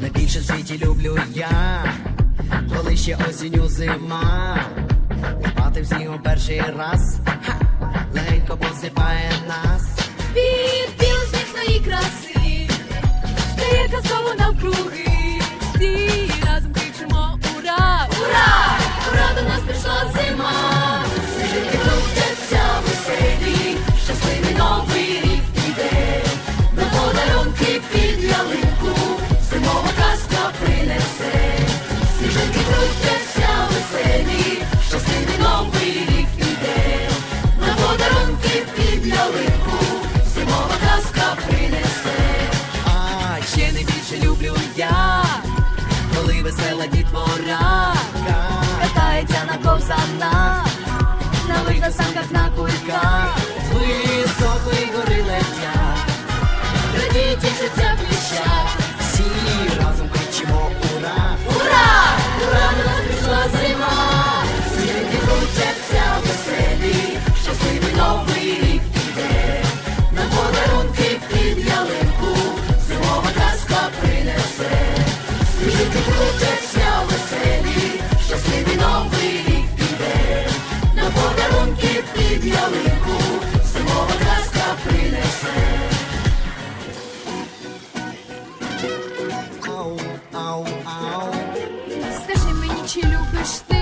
Найбільше в світі люблю я, коли ще осінню зима. Спати в снігу перший раз, ха, легенько посипає нас. Від білосніжної краси, стає казково навкруги, весела дітвора катається на ковзанах, на лижах, санках, на кульках. з високої гори летять. Радіють тішаться пліщать. Всі разом кричимо ура! Ура! Ура, до нас прийшла зима! Сніги крутяться веселі, щасливий новий рік іде. На подарунки під ялинку, зимова казка принесе. під ялинку зимова казка принесе. Ау, ау, ау. Скажи мені, чи любиш ти?